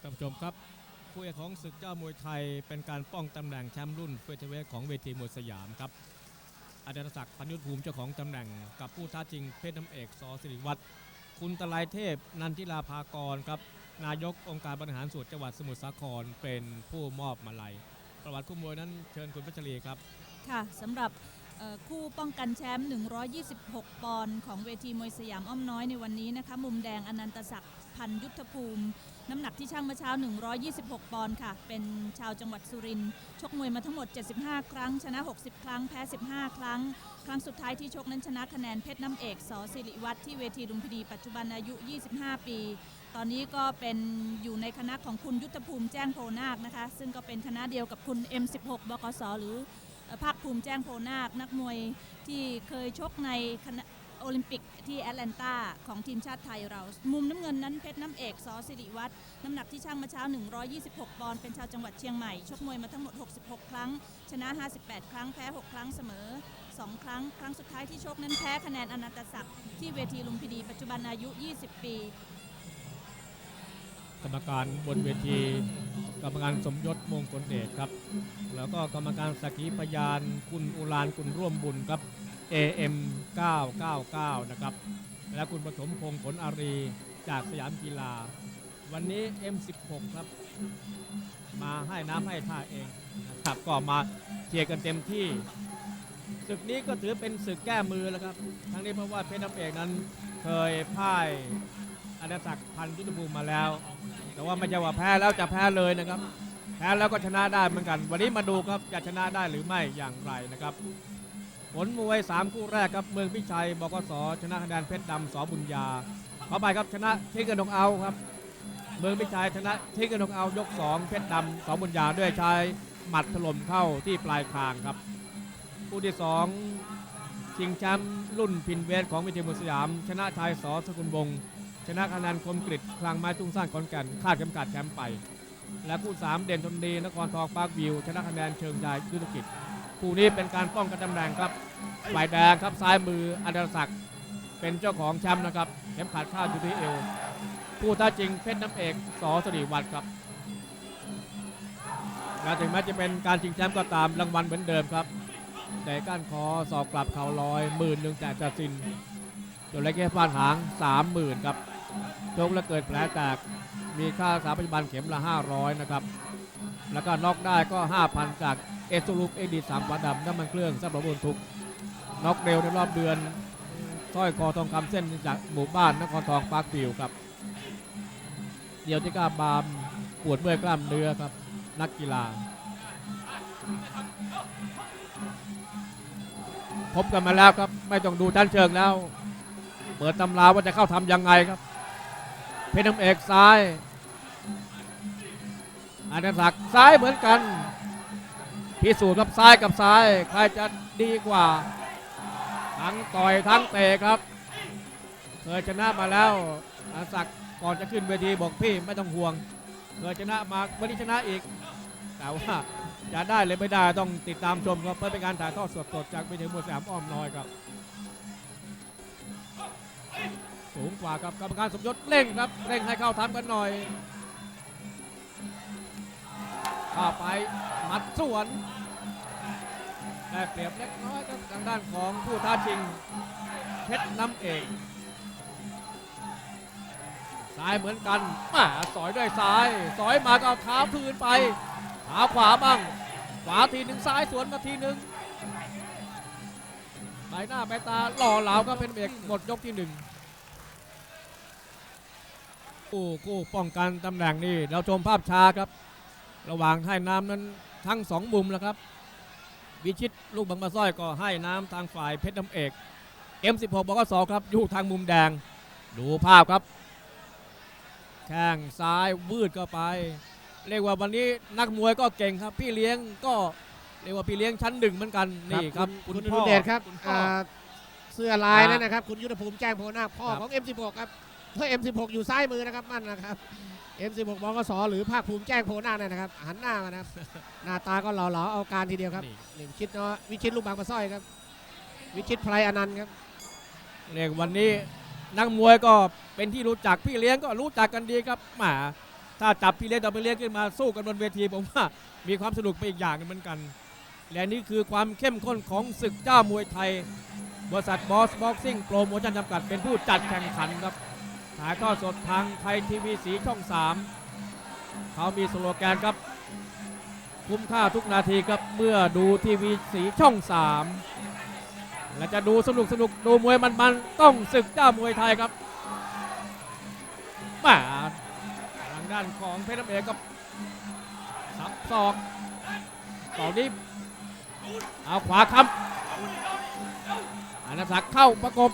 ท่านผู้ชมครับผู้เอกของศึกเจ้ามวยไทยเป็นการป้องตำแหน่งแชมป์รุ่นเฟเธอร์เวทของเวทีมวยสยามครับอาจารย์ศักดิ์พันยุทธภูมิเจ้าของตำแหน่งกับผู้ท้าชิงเพชรน้ำเอกสอสิริวัตรคุณตะไลเทพ นันทิลาภากรครับนายกองค์การบริหารส่วนจังหวัดสมุทรสาครเป็นผู้มอบมาลัย ประวัติคู่มวยนั้นเชิญคุณพัชรีครับ ค่ะสำหรับ คู่ป้องกันแชมป์ 126 ปอนด์ของเวทีมวยสยามอ้อมน้อยในวันนี้นะคะ มุมแดงอนันตศักดิ์พันยุทธภูมิ น้ำหนักที่ช่างเมื่อเช้า 126 ปอนด์ค่ะ เป็นชาวจังหวัดสุรินทร์ชกมวยมาทั้งหมด 75 ครั้ง ชนะ 60 ครั้ง แพ้ 15 ครั้ง ครั้งสุดท้ายที่ชกนั้นชนะคะแนนเพชรน้ำเอกสอสิริวัตรที่เวทีลุมพินีปัจจุบันอายุ 25 ปีตอนนี้ก็เป็นอยู่ในคณะของคุณยุทธภูมิแจ้งโพนาคนะคะ ซึ่งก็เป็นคณะเดียวกับคุณ M16 บกสหรือ ภาคภูมิแจ้งโพนาค นักมวยที่เคยชกในคณะโอลิมปิกที่แอตแลนตาของทีมชาติไทยเรา มุมน้ำเงินนั้นเพชรน้ำเอกสอสิริวัตรน้ำหนักที่ช่างมาเช้า 126 ปอนด์เป็นชาวจังหวัดเชียงใหม่ ชกมวยมาทั้งหมด 66 ครั้ง ชนะ 58 ครั้ง แพ้ 6 ครั้งเสมอ 2 ครั้ง ครั้งสุดท้ายที่ชกนั้นแพ้คะแนนอนันตศักดิ์ที่เวทีลุมพินีปัจจุบันอายุ 20 ปี กรรมการบนเวที กรรมการสมยศมงคลเดชครับ แล้วก็กรรมการสักขีพยานคุณอุรานคุณร่วมบุญครับ AM 999 นะครับ และคุณปฐมพงศ์ผลอารีจากสยามกีฬา วันนี้ M16 ครับ มาให้น้ำให้ท่าเองนะครับก็มาเชียร์กันเต็มที่ศึกนี้ก็ถือเป็นศึกแก้มือแล้วครับ ทั้งนี้เพราะว่าเพชรน้ำเอกนั้นเคยพ่ายอนันตศักดิ์พันธุ์ยุทธภูมิมาแล้ว แต่ว่าไม่ใช่ว่าแพ้แล้วจะแพ้เลยนะครับ แพ้แล้วก็ชนะได้เหมือนกัน วันนี้มาดูครับจะชนะได้หรือไม่อย่างไรนะครับ ผลมวย 3 คู่แรกครับเมืองพิชัยบกสชนะคะแนนเพชรดำสอบุญญาเข้าไปครับชนะเทกระนองเอาครับ เมืองพิชัยชนะเทกระนองเอายก 2 เพชรดำสอบุญญาด้วยชายหมัดถล่มเข้าที่ปลายคางครับคู่ที่ 2 ชิงแชมป์รุ่นพินเวทของวิทยามุสยาม ชนะชายสอสกุลวงศ์ นะคะแนนคมกริดคลังไม้ตุ้งสร้างขอนแก่นคาดเข็มขัดแชมป์ไป และคู่ 3 เด่นทนดีนครทองปาร์ควิว ชนะคะแนนเชิงชายยุทธกิจคู่นี้เป็นการป้องกันตำแหน่งครับฝ่ายแดงครับซ้ายมืออันดรศักดิ์เป็นเจ้าของแชมป์นะครับเข็มขัดคาดอยู่ที่เอวผู้ท้าจริงเพชรน้ำเอกสอสรีวัตรครับและถึงแม้จะเป็นการชิงแชมป์ก็ตามรางวัลเหมือนเดิมครับแต่ก้านคอสอกกลับเข่าลอยหมื่นหนึ่งแต่จะสินตัวเล็กแค่ฟาดหางสามหมื่นครับ ชคแล้วเกิดแผลแตกมีค่ารักษาปัจจุบันเข็มละ 500 นะครับ แล้วก็น็อกได้ก็ 5,000 จากเอสลูปเอดีสามวันดำน้ำมันเครื่องสำหรับบนทุกน็อกเร็วในรอบเดือนสร้อยคอทองคำเส้นจากหมู่บ้านนครทองปาร์คฟิวครับ เดียวที่กล้าบามปวดเมื่อยกล้ามเนื้อครับ นักกีฬา พบกันมาแล้วครับ ไม่ต้องดูชั้นเชิงแล้ว เปิดตำราว่าจะเข้าทำยังไงครับ เพชรน้ำเอกซ้ายอาณาศักดิ์ซ้ายเหมือนกันพิสูจน์รับซ้ายกับซ้าย ใครจะดีกว่า ทั้งต่อยทั้งเตะครับเคยชนะมาแล้วอาณาศักดิ์ก่อนจะขึ้นเวทีบอกพี่ไม่ต้องห่วงเคยชนะมาวันนี้ชนะอีก แต่ว่าจะได้หรือไม่ได้ต้องติดตามชมครับเพื่อเป็นการถ่ายทอดสดๆจากเวทีมวยสามอ้อมน้อยครับ สูงกว่าครับกรรมการสมยศเร่งครับเร่งให้เข้าทำกันหน่อยเข้าไปหมัดสวนได้เปรียบเล็กน้อยครับทางด้านของผู้ท้าชิงเพชรน้ำเอกซ้ายเหมือนกันมาสอยด้วยซ้าย สอยมาก็เอาเท้าคืนไปเท้าขวาบ้างขวาทีหนึ่งซ้ายสวนมาทีหนึ่งใบหน้าใบตาหล่อเหลาก็เป็นเอกหมดยกที่หนึ่ง คู่คู่ป้องกันตำแหน่งนี่เราชมภาพช้าครับ ระหว่างให้น้ำนั้นทั้งสองมุมแล้วครับวิชิตลูกบางมาสร้อยก็ให้น้ำทางฝ่ายเพชรน้ำเอก M16 บอกว่าสองครับอยู่ทางมุมแดง ดูภาพครับ แข้งซ้ายวืดเข้าไป เรียกว่าวันนี้นักมวยก็เก่งครับ พี่เลี้ยงก็เรียกว่าพี่เลี้ยงชั้นหนึ่งเหมือนกันนี่ครับ คุณคุณพ่อนุเดชครับคุณพ่ออ่าเสื้อลายอ่านั่นนะครับ คุณยุทธภูมิแจ้งโพนาคพ่อครับของ M16 ครับ เพื่อ M16 อยู่ซ้ายมือนะครับนั่นนะครับ M16 บกสหรือภาคภูมิแจ้งโพนาคนั่นนะครับหันหน้ามานะครับ หน้าตาก็หล่อๆเอาการทีเดียวครับนี่ นี่วิชิตเนาะวิชิตลูกบางปะสร้อยครับ วิชิตไพรอนันต์ครับ เรียกวันนี้นักมวยก็เป็นที่รู้จักพี่เลี้ยงก็รู้จักกันดีครับแหมาถ้าจับพี่เลี้ยงต่อพี่เลี้ยงขึ้นมาสู้กันบนเวทีผมว่ามีความสนุกไปอีกอย่างหนึงเหมือนกัน และนี่คือความเข้มข้นของศึกเจ้ามวยไทย บริษัทบอสบ็อกซิ่งโปรโมชั่นจำกัดเป็นผู้จัดแข่งขันครับ ถ่ายทอดสดทางไทยทีวีสีช่อง 3 เขามีสโลแกนครับ คุ้มค่าทุกนาทีครับเมื่อดูทีวีสีช่อง 3 และจะดูสนุกสนุกดูมวยมันๆ ต้องศึกเจ้ามวยไทยครับมาทางด้านของเพชรน้ำเอกกับสับศอกตอกนี้เอาขวาค้ำอนันศักดิ์เข้าประกบ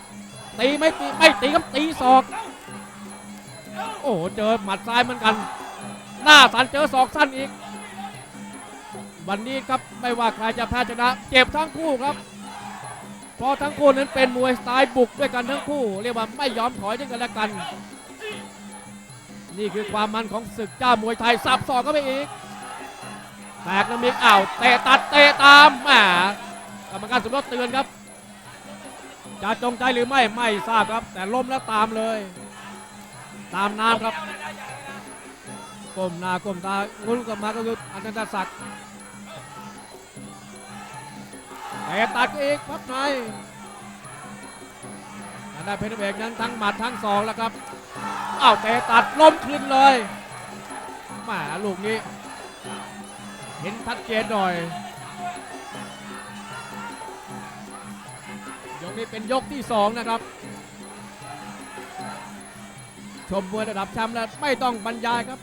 ตีไม่ตีไม่ตีครับตีศอก โอ้เจอหมัดซ้ายเหมือนกัน หน้าสันเจอศอกสั้นอีก วันนี้ครับไม่ว่าใครจะแพ้ชนะ เจ็บทั้งคู่ครับเพราะทั้งคู่นั้นเป็นมวยสไตล์บุกด้วยกันทั้งคู่ เรียกว่าไม่ยอมถอยด้วยกันและกัน นี่คือความมันของศึกเจ้ามวยไทยสับศอกเข้าไปอีกแตกน้ำมิกอ้าวเตะตัดเตะตามแหมกรรมการสมรสเตือนครับจะจงใจหรือไม่ไม่ทราบครับ แต่ล้มแล้วตามเลย ตามน้ำครับก้มหน้าก้มตางุ้นกลับมาก็คืออนันตศักดิ์แต่ตัดอีกพับในทางด้านเพชรเอกนั้นทั้งหมัดทั้งศอกแล้วครับอ้าวเตะตัดล้มคืนเลยมาลูกนี้ เห็นชัดเจนหน่อยยกนี้เป็นยกที่สองนะครับ ชมมวยระดับแชมป์แล้วไม่ต้องบรรยายครับ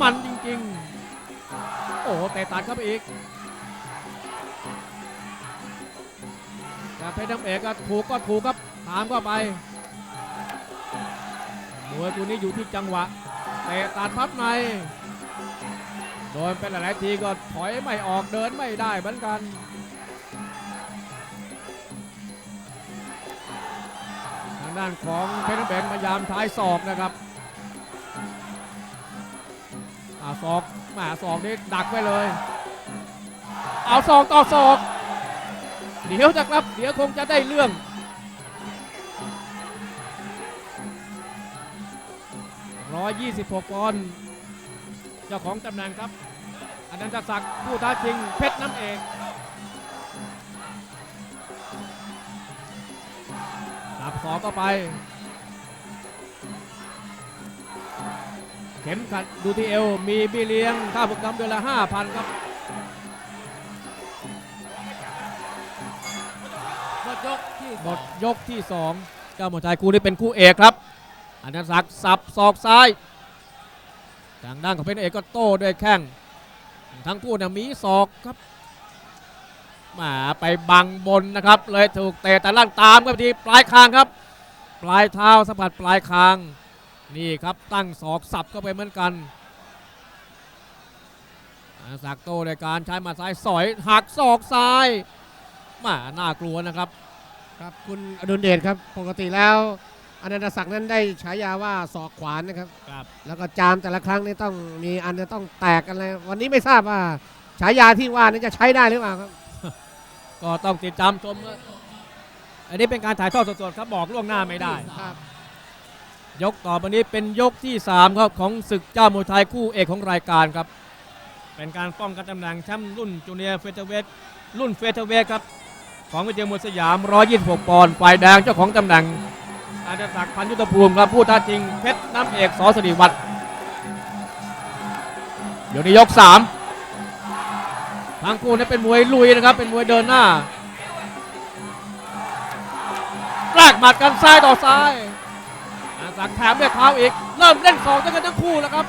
มันจริงๆ โอ้โหเตะตัดเข้าไปอีกแต่เพชรน้ำเอกก็ถูกก็ถูกครับถามก็ไปมวยตัวนี้อยู่ที่จังหวะเตะตัดพับในโดนเป็นหลายทีก็ถอยไม่ออกเดินไม่ได้เหมือนกันางด้านของเพชรน้ำแบงพยายามท้ายศอกนะครับอาศอกหมาศอกนี้ดักไว้เลย เอาศอกต่อศอก เดี๋ยวจะครับ เดี๋ยวคงจะได้เรื่อง 126ปอนด์เจ้าของตำแหน่งครับอนันตศักดิ์ผู้ท้าชิงเพชรน้ำเอก สับสอกก็ไป เข็มขัดดูที่เอว มีบีเลี้ยงค่าฝึกซ้อมเดือนละ5,000ครับหมดยกที่หมดยกที่2เจ้าหมวไทยคู่นี้เป็นคู่เอกครับอนันศักดิ์สับศอกซ้ายทางด้านของเพชรเอกก็โต้ด้วยแข้งทั้งคู่นะมีศอกครับ มาไปบังบนนะครับ เลยถูกเตะแต่ล่างตามครับทีปลายคางครับ ปลายเท้าสัมผัสปลายคาง นี่ครับตั้งศอกสับเข้าไปเหมือนกันอาสักดิ์โตในการใช้หมาซ้ายสอยหักศอกซ้ายมาน่ากลัวนะครับ ครับคุณอดุลเดชครับปกติแล้วอนันตศักดิ์นั้นได้ฉายาว่าศอกขวานนะครับ ครับแล้วก็จามแต่ละครั้งนี่ต้องมีอันจะต้องแตกกันเลยวันนี้ไม่ทราบว่าฉายาที่ว่านี่จะใช้ได้หรือเปล่าครับ ก็ต้องติดตามชมครับอันนี้เป็นการถ่ายทอดสดๆครับบอกล่วงหน้าไม่ได้ ครับยกต่อไปนี้เป็นยกที่3ครับของศึกเจ้ามวยไทยคู่เอกของรายการครับ เป็นการป้องกันตำแหน่งแชมป์รุ่นจูเนียร์เฟเธอร์เวทรุ่นเฟเธอร์เวทครับของวิเทียมวยสยาม 126 ปอนด์ฝ่ายแดงเจ้าของตำแหน่งอาจารย์ศักดิ์พันยุทธภูมิครับผู้ท้าชิงเพชรน้ำเอกสอสริวัตรเดี๋ยวนี้ยก3 ทั้งคู่นี้เป็นมวยลุยนะครับ เป็นมวยเดินหน้าแลกหมัดกันซ้ายต่อซ้ายอาสักแถมด้วยเท้าอีก เริ่มเล่นสองด้วยกันทั้งคู่แล้วครับ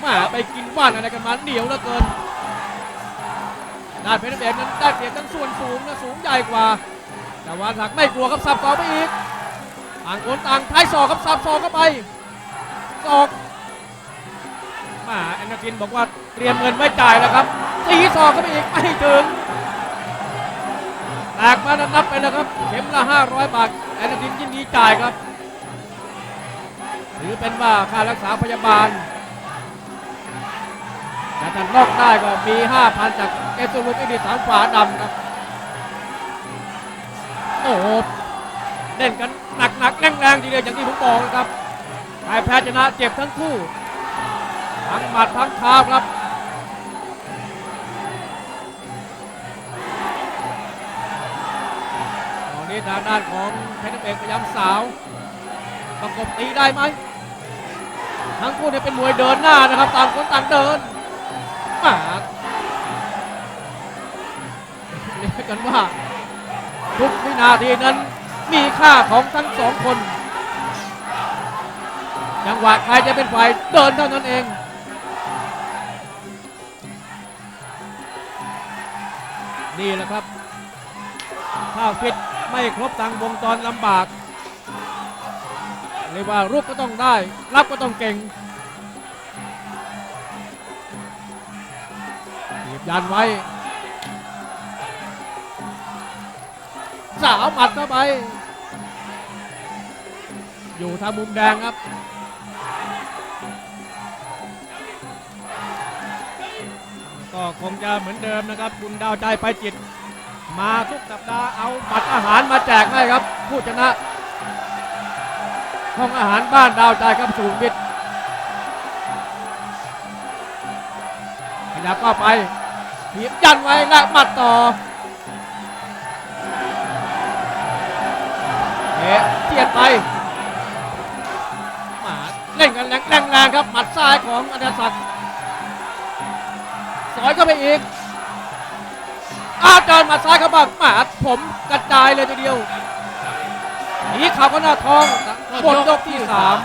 แมาไปกินว่านอะไรกันมาเหนียวเหลือเกินด้านเพชรเอกนั้นได้เปรียบทั้งส่วนสูงนะสูงใหญ่กว่า แต่ว่าสักไม่กลัวครับสับต่อไปอีกต่างคนต่างท้ายศอกครับสับศอกเข้าไปศอกแมาแอนนากินบอกว่าเตรียมเงินไว้จ่ายแล้วครับ ตีศอกเข้าไปอีกไม่ถึงแตกมานับไปแล้วครับ เข็มละ 500 บาทแอนนากินยินดีจ่ายครับ ถือเป็นว่าค่ารักษาพยาบาลแต่ถ้านอกได้ก็มี 5,000 จากเอสซูรุปอีดีสามฝาดำครับ โอ้โหเล่นกันหนักหนักๆแรงแรงๆทีเดียวอย่างที่ผมบอกนะครับใครแพ้ชนะเจ็บทั้งคู่ ทั้งหมัดทั้งเท้าครับ ทางด้านของเพชรน้ำเอกพยายามสาวประกบตีได้ไหมทั้งคู่เนี่ยเป็นมวยเดินหน้านะครับต่างคนต่างเดินมาเรียกกันว่าทุกวินาทีนั้นมีค่าของทั้งสองคนจังหวะใครจะเป็นฝ่ายเดินเท่านั้นเองนี่แหละครับ ถ้าฟิตไม่ครบทางวงจรลำบากเรียกว่ารุกก็ต้องได้ รับก็ต้องเก่งถีบยันไว้สาวหมัดเข้าไป อยู่ทางมุมแดงครับก็คงจะเหมือนเดิมนะครับ คุณดาวใจไปจิต มาทุกสัปดาห์เอาบัตรอาหารมาแจกให้ครับ ผู้ชนะห้องอาหารบ้านดาวใจครับสูงบิดขยับเข้าไปถีบยันไว้และหมัดต่อเอะเทียดไปมาเล่นกันแรงแรงแรงครับหมัดซ้ายของอนันตศักดิ์สอยเข้าไปอีก อาเจารย์มัดซ้ายเข้าบ้างหมาผมกระจายเลยทีเดียวหนีเข่าวก็หน้าท้องหมดยกที่สาม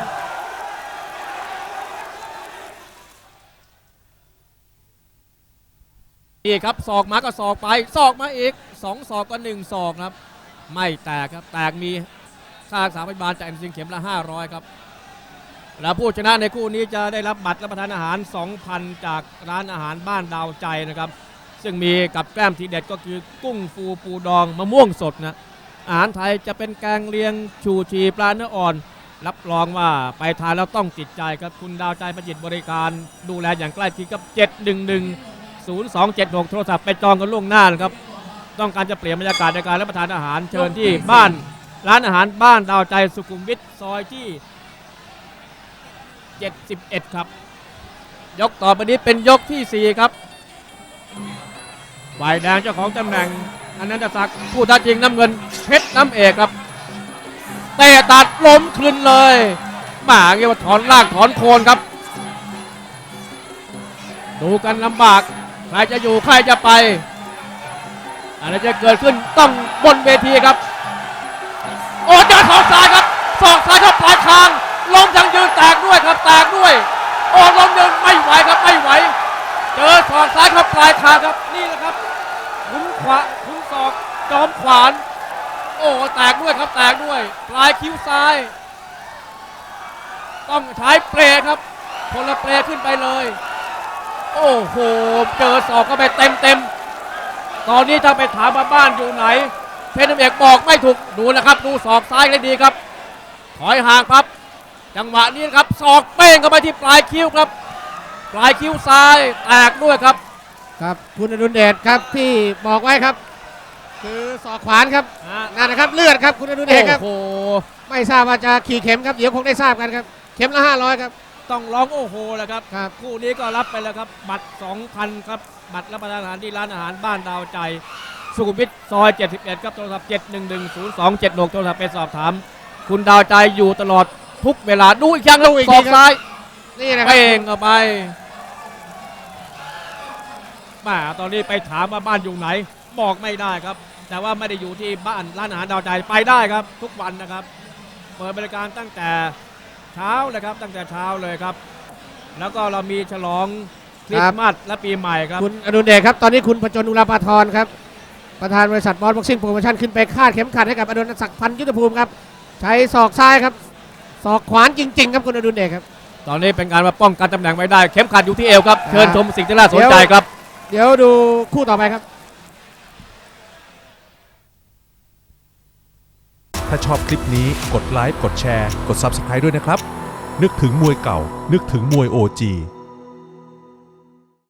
นี่ครับศอกมาก็ศอกไปศอกมาอีกสองศอกก็หนึ่งศอกครับ ไม่แตกครับ แตกมีค่ารักษาพยาบาลจากเอ็นซิงเข็มละ500ครับแล้วผู้ชนะในคู่นี้จะได้รับบัตรรับประทานอาหาร 2,000 จากร้านอาหารบ้านดาวใจนะครับ ซึ่งมีกับแกล้มทีเด็ดก็คือกุ้งฟูปูดองมะม่วงสดนะอาหารไทยจะเป็นแกงเลียงชูชีปลาเนื้ออ่อน รับรองว่าไปทานแล้วต้องติดใจครับคุณดาวใจประจิตบริการ ดูแลอย่างใกล้ชิดกับ 711 0276 โทรศัพท์ไปจองกันล่วงหน้านะครับ ต้องการจะเปลี่ยนบรรยากาศในการรับประทานอาหารเชิญที่บ้าน ร้านอาหารบ้านดาวใจสุขุมวิทซอยที่ 71 ครับ ยกต่อไปนี้เป็นยกทีสี่4 ครับ ฝ่ายแดงเจ้าของตำแหน่งอันนั้นจะสักผู้ท้าชิงน้ำเงินเพชรน้ำเอกครับเตะตัดล้มคลืนเลยหมาเงี้ยว่าถอนลางถอนโคนครับ ดูกันลำบาก ใครจะอยู่ใครจะไป อะไรจะเกิดขึ้นต้องบนเวทีครับ โอ้เจอศอกซ้ายครับศอกซ้ายครับปลายคางล้มทั้งยืนแตกด้วยครับแตกด้วย โอ้ล้มยืนไม่ไหวครับไม่ไหว เจอศอกซ้ายครับปลายคางครับนี่แหละครับ ขวาขุนศอกจอมขวาน โอ้แตกด้วยครับแตกด้วยปลายคิ้วซ้าย ต้องใช้เปรครับคนละเปรขึ้นไปเลย โอ้โหเจอศอกก็ไปเต็มเต็มตอนนี้ถ้าไปถามว่าบ้านอยู่ไหน เพชรน้ำเอกบอกไม่ถูกดูนะครับ ดูศอกซ้ายเลยดีครับ ถอยห่างครับจังหวะนี้ครับศอกเป้งเข้าไปที่ปลายคิ้วครับ ปลายคิ้วซ้ายแตกด้วยครับ ครับคุณอดุลเดชครับที่บอกไว้ครับ คือศอกขวานครับนั่นนะครับเลือดครับคุณอดุลเดชครับ โอ้โห ไม่ทราบว่าจะขี่เข็มครับเดี๋ยวคงได้ทราบกันครับเข็มละ500ครับต้องร้องโอ้โหแหละครับ ครับ คู่นี้ก็รับไปแล้วครับ บัตร 2,000 ครับ บัตรรับประทานอาหารที่ร้านอาหารบ้านดาวใจ สุขุมวิทซอย 71 ครับโทรศัพท์ 7110276 โทรศัพท์ไปสอบถาม คุณดาวใจอยู่ตลอดทุกเวลาดูอีกครั้งครับดูอีกศทีอกครับ ซ้ายนี่นะครับเป้งเข้าไป แมาตอนนี้ไปถามว่าบ้านอยู่ไหน บอกไม่ได้ครับ แต่ว่าไม่ได้อยู่ที่บ้านร้านอาหารดาวใจไปได้ครับ ทุกวันนะครับเปิดบริการตั้งแต่เช้าเลยครับ ตั้งแต่เช้าเลยครับ แล้วก็เรามีฉลองคริสต์มาสและปีใหม่ครับ คุณอดุลเดชครับ ตอนนี้คุณประจนอุราปาทรครับ ประธานบริษัทบอลบ็อกซิ่งโปรโมชั่นขึ้นไปคาดเข็มขัดให้กับอดุลศักดิ์พันธ์ยุทธภูมิครับ ใช้ศอกซ้ายครับศอกขวานจริง ๆ ครับคุณอดุลเดชครับ ตอนนี้เป็นการมาป้องกันตำแหน่งไว้ได้ เข็มขัดอยู่ที่เอวครับครับเชิญชมสิ่งที่น่าสนใจครับ เดี๋ยวดูคู่ต่อไปครับ ถ้าชอบคลิปนี้กดไลค์กดแชร์ กด Subscribe ด้วยนะครับ นึกถึงมวยเก่า นึกถึงมวย OG